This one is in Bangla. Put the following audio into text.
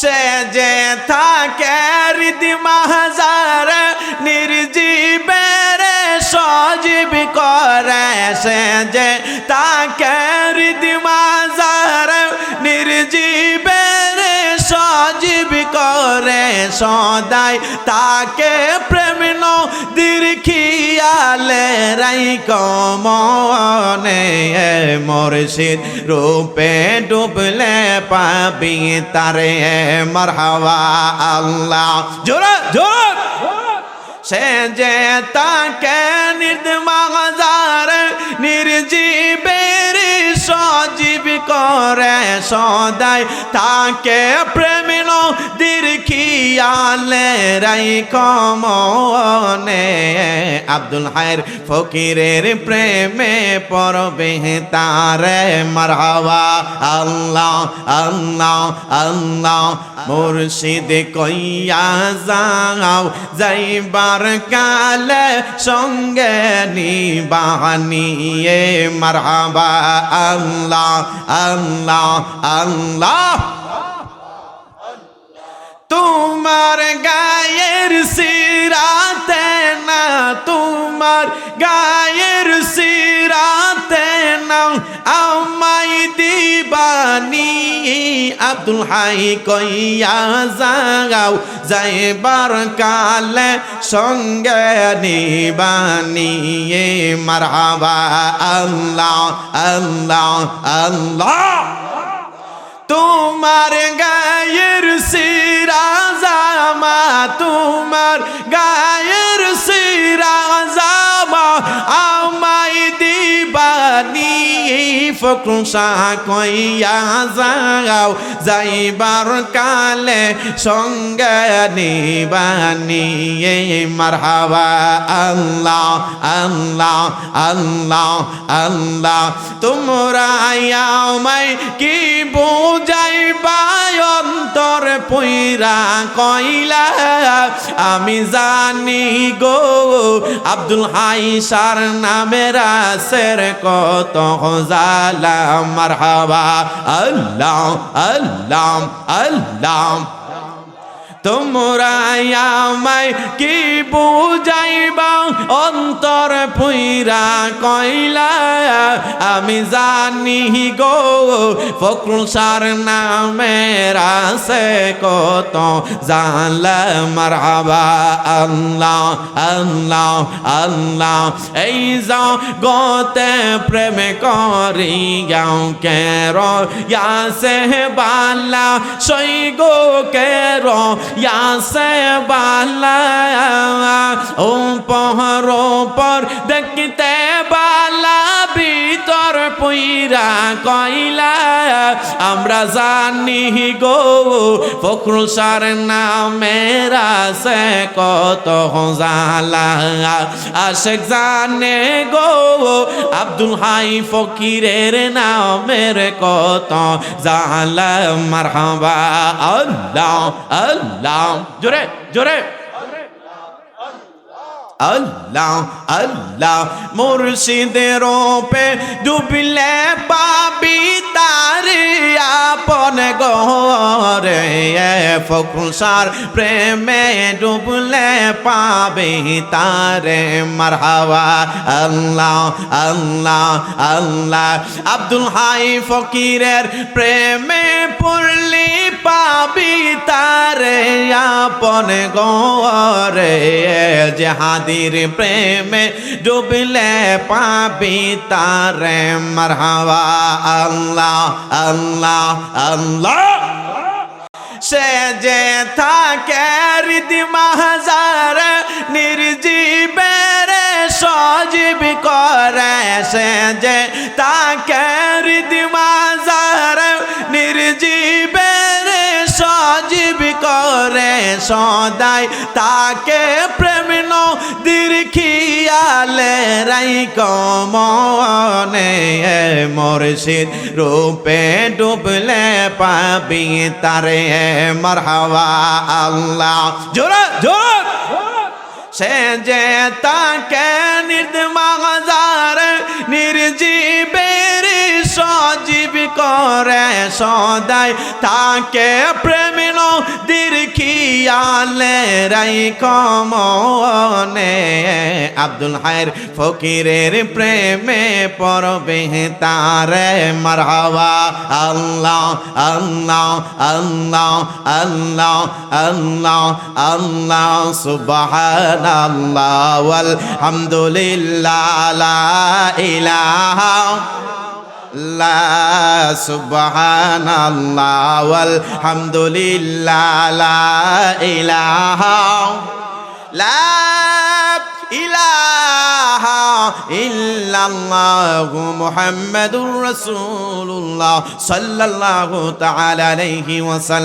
সে যে থাকে রীতি মাহাজার নির্জীবের সজীব করে। সে যে তাকে রীতি মাহাজার নির্জীবের সজীব করে। সদাই তাকে খিয়ালে রাই কমনে মুর্শিদ, রূপে ডুবলে পাবি তারে মারহাবা আল্লাহ। জোরে, জোর। সে যে তাকে নির্মাজার নির্জীবের সজীব করে সদাই, তাকে প্রেম নদীর খিয়ালে রাই কমনে। আব্দুল হায়ের ফকিরের প্রেমে পরবে তারে মারহাবা। আল্লাহ আল্লাহ আল্লাহ, মুর্শিদ কইয়া যাও, যাইবার কালে সঙ্গে নিবানিয়ে মারহাবা। আল্লাহ আল্লাহ আল্লাহ। তোমার গায়ের সিরাতে না আমাই দিবানি আব্দুল হাই কইয়া যাও যাইবার কালে সঙ্গে নিবানি মারহাবা আল্লাহ আল্লাহ আল্লাহ। তোমার গায়ের সিরাজামা তোমার গায়ের ফকরুন কইয়া যাও, যাইবার কালে সঙ্গে নিবানি মারহাবা। আল্লাহ আল্লাহ আল্লাহ আল্লাহ, তোমরা আমায় কি বুঝাইবা? অন্তর পইরা কইলা, আমি জানি গো আব্দুল হাইসার নামের আসের কত জালা মারহাবা আল্লাহ আল্লাহ আল্লাহ। তোমরা আমায় কি বুঝাইবা? অন্তর পুইরা কইলা, আমি জানি গো ফকরুল সার নামের আছে কত জানলা, মারহাবা, আল্লাহ আল্লাহ আল্লাহ। এই যাও গতে প্রেম করি গাও কের, ইয়াসে বালা সই গো ইয়াসে বালা ও পহর পর দেখতে বালা পুইরা কইলা, আমরা জানি গো, ফখরুল সার নামের আছে কত জালা। আশেক জানে গো, আব্দুল হাই ফকিরের নামের কত জালা। মারহাবা, আল্লাহ আল্লাহ। জোরে জোরে। আল্লাহ আল্লাহ মুর্শিদের পে ডুবলে পাবি তার আপন গরে ফকুল সার প্রেমে ডুবলে পাবি তারে মারহাবা। আল্লাহ আল্লাহ আল্লাহ, আব্দুল হাই ফকিরের প্রেমে পড়লি পাবি তারে আপন গরে জেহাদির প্রেমে ডুবলে পাবি তারে মারহাবা আল্লাহ আল্লাহ আল্লাহ সে যে থাকে রীতি মাহাজার করে সদাই তাকে প্রেম নদীর খিয়ালে রাই কমনে মুর্শিদ রূপে ডুবলে পাবি তারে মারহাবা আল্লাহ। জোরে, জোর। সে যে তাকে নির্মাজার সদাই তাকে প্রেমিন দীর্ঘিয়ালে রাই কমনে। আব্দুল হায়ের ফকিরের প্রেমে পরবে তারে মারহাবা। আল্লাহ আল্লাহ আল্লাহ আল্লাহ আল্লাহ আল্লাহ, সুবহানাল্লাহ لا سبحان الله والحمد لله لا إله لا إله إلا الله محمد رسول الله صلى الله تعالى عليه وسلم.